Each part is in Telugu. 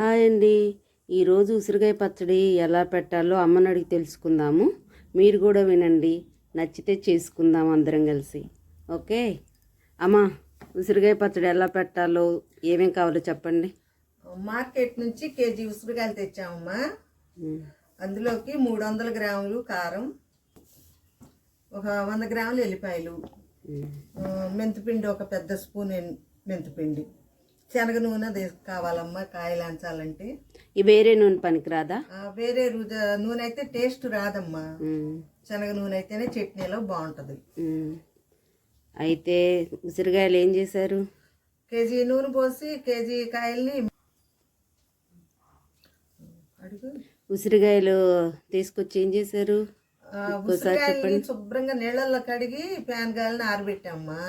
హాయ్ అండి. ఈరోజు ఉసిరికాయ పచ్చడి ఎలా పెట్టాలో అమ్మని అడిగి తెలుసుకుందాము. మీరు కూడా వినండి. నచ్చితే చేసుకుందాం అందరం కలిసి. ఓకే? అమ్మా ఉసిరికాయ పచ్చడి ఎలా పెట్టాలో ఏమేం కావాలో చెప్పండి. మార్కెట్ నుంచి కేజీ ఉసిరికాయలు తెచ్చామమ్మా. అందులోకి మూడు వందల గ్రాములు కారం ఒక వంద గ్రాములు ఎల్లిపాయలు మెంతిపిండి ఒక పెద్ద స్పూన్ మెంతిపిండి. శనగ నూనె కావాలమ్మా కాయలు అంచాలంటే. ఈ వేరే నూనె పనికిరాదా? వేరే రుజ నూనె అయితే టేస్ట్ రాదమ్మా. శనగ నూనె అయితేనే చట్నీలో బాగుంటుంది. అయితే ఉసిరికాయలు ఏం చేశారు? కేజీ నూనె పోసి కేజీ కాయల్ని ఉసిరికాయలు తీసుకొచ్చి ఏం చేశారు? ఉసిరికాయల్ని శుభ్రంగా నీళ్ళల్లో కడిగి ప్యాన్ గాలిని ఆరబెట్టామ్మా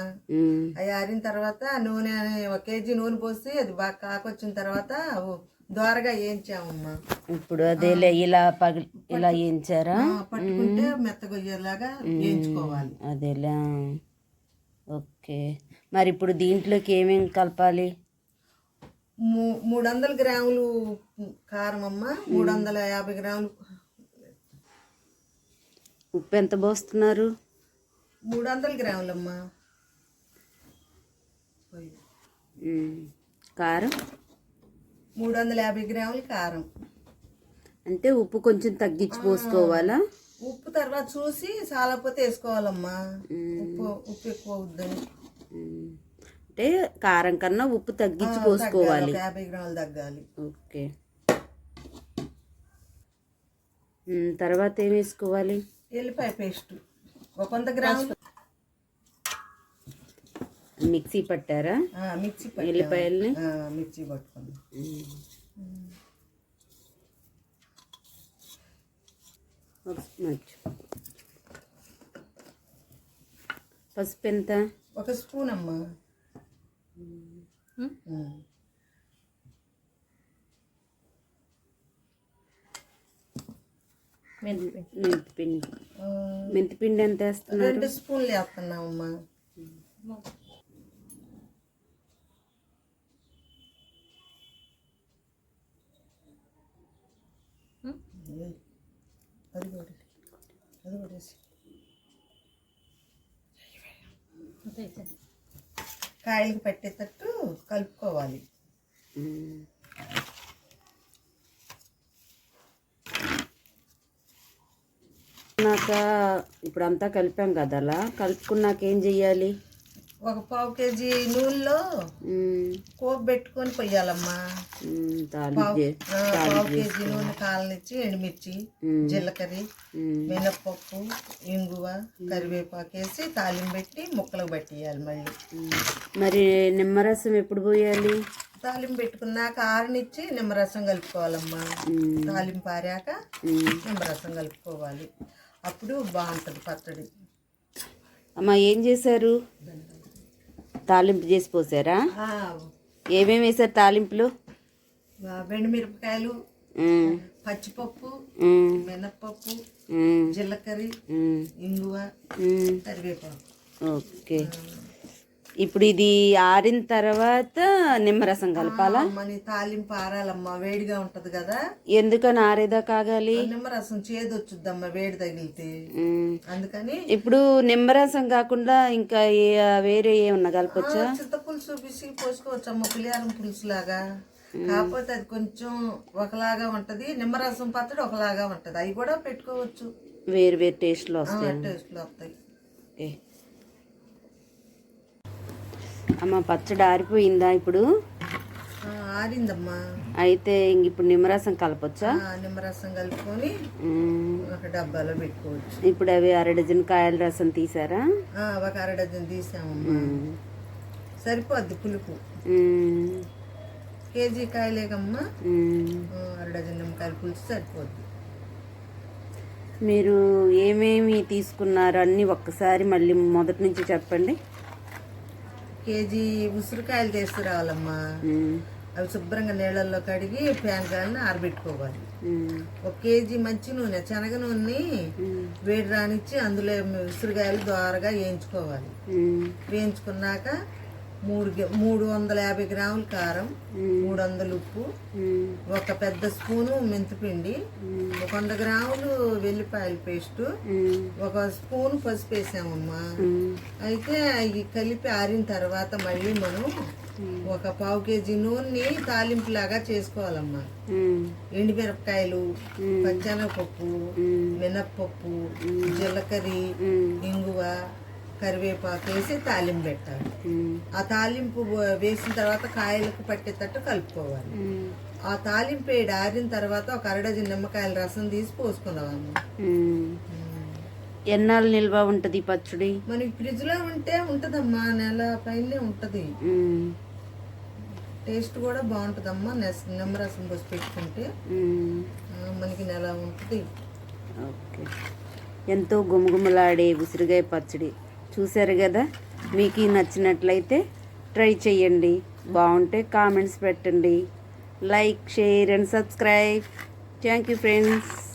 అవి ఆరిన తర్వాత నూనె ఒక కేజీ నూనె పోసి అది బాగా కాకొచ్చిన తర్వాత దోరగా వేయించామమ్మా ఇప్పుడు అదేలే ఇలా పగిలి ఇలా వేయించారా ఆ, పట్టుకుంటే మెత్తగొయ్యేలాగా వేయించుకోవాలి. అదేలా ఓకే. మరి ఇప్పుడు దీంట్లోకి ఏమేమి కలపాలి? మూ- మూడు వందల గ్రాములు కారం అమ్మ. మూడు వందల యాభై గ్రాములు ఉప్పు ఎంత పోస్తున్నారు? మూడు వందల గ్రాములమ్మా కారం? మూడు వందల యాభై గ్రాములు కారం. అంటే ఉప్పు కొంచెం తగ్గించి పోసుకోవాలా? ఉప్పు తర్వాత చూసి చాలకపోతే వేసుకోవాలమ్మా. ఉప్పు ఉప్పు ఎక్కువ అవుద్దని. అంటే కారం కన్నా ఉప్పు తగ్గించి పోసుకోవాలి. యాభై గ్రాములు తగ్గాలి. ఓకే. తర్వాత ఏం వేసుకోవాలి? ఎల్లిపాయ పేస్ట్. ఒక వంద గ్రాములు. మిక్సీ పట్టారా? మిక్సీ. ఎల్లిపాయల్ని? Mixie spoon. పసుపు ఎంత? ఒక స్పూన్ అమ్మా మెంతిపిండి. మెంతిపిండి. ఎంత వేస్తున్నారు? రెండు స్పూన్లు వేస్తున్నామమ్మా అది కూడా అది కూడా వేసి. కాయలకు పెట్టేటట్టు కలుపుకోవాలి. నాక ఇప్పుడు అంతా కలిపాం కదా అలా. కలుపుకున్నాక ఏం చెయ్యాలి? ఒక పావు కేజీ నూనెలో పోపు పెట్టుకొని పొయ్యాలమ్మా. పావు కేజీ నూనె కాలనిచ్చి ఎండుమిర్చి జీలకర్ర మినప్పప్పు ఇంగువ కరివేపాకు వేసి తాలింపు పెట్టి ముక్కలకు పట్టేయాలి మళ్ళీ. మరి నిమ్మరసం ఎప్పుడు పోయాలి? తాలింపు పెట్టుకున్నాక ఆరనిచ్చి నిమ్మరసం కలుపుకోవాలమ్మా. తాలింపు ఆరాక. నిమ్మరసం కలుపుకోవాలి. అప్పుడు బాగుంటుంది పచ్చడి. అమ్మ ఏం చేశారు? తాలింపు చేసి పోసారా? ఏమేమి వేశారు తాలింపులు? మిరపకాయలు పచ్చిపప్పు మినప్పప్పు జీలకర్ర ఇంగువ. కరివేపాకు. ఓకే. ఇప్పుడు ఇది ఆరిన తర్వాత నిమ్మరసం కలపాలా? మన తాలింపు ఆరాలమ్మా వేడిగా ఉంటది కదా. ఎందుకని ఆరేదా కాగాలి? నిమ్మరసం చేదు వచ్చుద్దమ్మా వేడి తగిలితే. అందుకని ఇప్పుడు నిమ్మరసం కాకుండా ఇంకా వేరే ఏమన్నా కలపచ్చా? చింతపులుసు పిసికి పోసుకోవచ్చు అమ్మ పులిహారం పులుసు లాగా కాకపోతే అది కొంచెం ఒకలాగా ఉంటది. నిమ్మరసం పచ్చడి ఒకలాగా ఉంటది. అవి కూడా పెట్టుకోవచ్చు. వేరు వేరు టేస్ట్లో వస్తాయి టేస్ట్లు వస్తాయి. ఓకే. అమ్మ పచ్చడి ఆరిపోయిందా ఇప్పుడు? ఆరిందమ్మా. అయితే ఇంక ఇప్పుడు నిమ్మరసం కలపచ్చా? ఆ, నిమ్మరసం కలుపుకొని. ఒక డబ్బాలో పెట్టుకోవచ్చు. ఇప్పుడు అవి అర డజన్ కాయల రసం తీసారా? ఒక అర డజన్ తీసామమ్మా. సరిపోద్ది పులుపు. కేజీ కాయలేకమ్మా. అర డజన్ నిమ్మకాయల పులుసు సరిపోద్ది. మీరు ఏమేమి తీసుకున్నారు అన్నీ ఒక్కసారి మళ్ళీ మొదటి నుంచి చెప్పండి. కేజీ ఉసిరికాయలు తీసుకురావాలమ్మా. అవి శుభ్రంగా నీళ్ళల్లో కడిగి ప్యాన్ కాయలను ఆరబెట్టుకోవాలి. ఒక కేజీ మంచి నూనె శనగ ఉమ్. వేడి రానిచ్చి అందులో ఉసిరికాయలు దోరగా వేయించుకోవాలి. వేయించుకున్నాక మూడు మూడు వందల యాభై గ్రాముల కారం. మూడు వందల ఉప్పు. ఒక పెద్ద స్పూను మెంతిపిండి ఒక వంద గ్రాములు వెల్లిపాయల పేస్టు. ఒక స్పూన్ పసుపు వేసామమ్మా మ్మ్. అయితే అవి కలిపి ఆరిన తర్వాత మళ్ళీ మనం ఒక పావు కేజీ నూనె తాలింపు లాగా చేసుకోవాలమ్మా మ్మ్. ఎండుమిరపకాయలు పచ్చెనగపప్పు మినప్పప్పు జీలకర్ర. ఇంగువ కరివేపాకు వేసి తాలింపు పెట్టాలి. ఆ తాలింపు వేసిన తర్వాత కాయలకు పట్టేటట్టు కలుపుకోవాలి. ఆ తాలింపు వేడి ఆరిన తర్వాత ఒక అరడజన్ నిమ్మకాయల రసం తీసి పోసుకుందామమ్మ మ్మ్. ఎన్నాళ్ళు నిల్వ ఉంటుంది పచ్చడి? మనకి ఫ్రిడ్జ్లో ఉంటే ఉంటదమ్మా నెల పైనే ఉంటది. టేస్ట్ కూడా బాగుంటదమ్మా నెస్ నిమ్మరసం పోసి పెట్టుకుంటే. మనకి నెల ఉంటుంది. ఓకే. ఎంతో గుమగుమలాడే ఉసిరికాయ పచ్చడి. చూశారు కదా? మీకు నచ్చినట్లయితే ట్రై చేయండి బాగుంటే కామెంట్స్ పెట్టండి. Like share and subscribe. Thank you friends.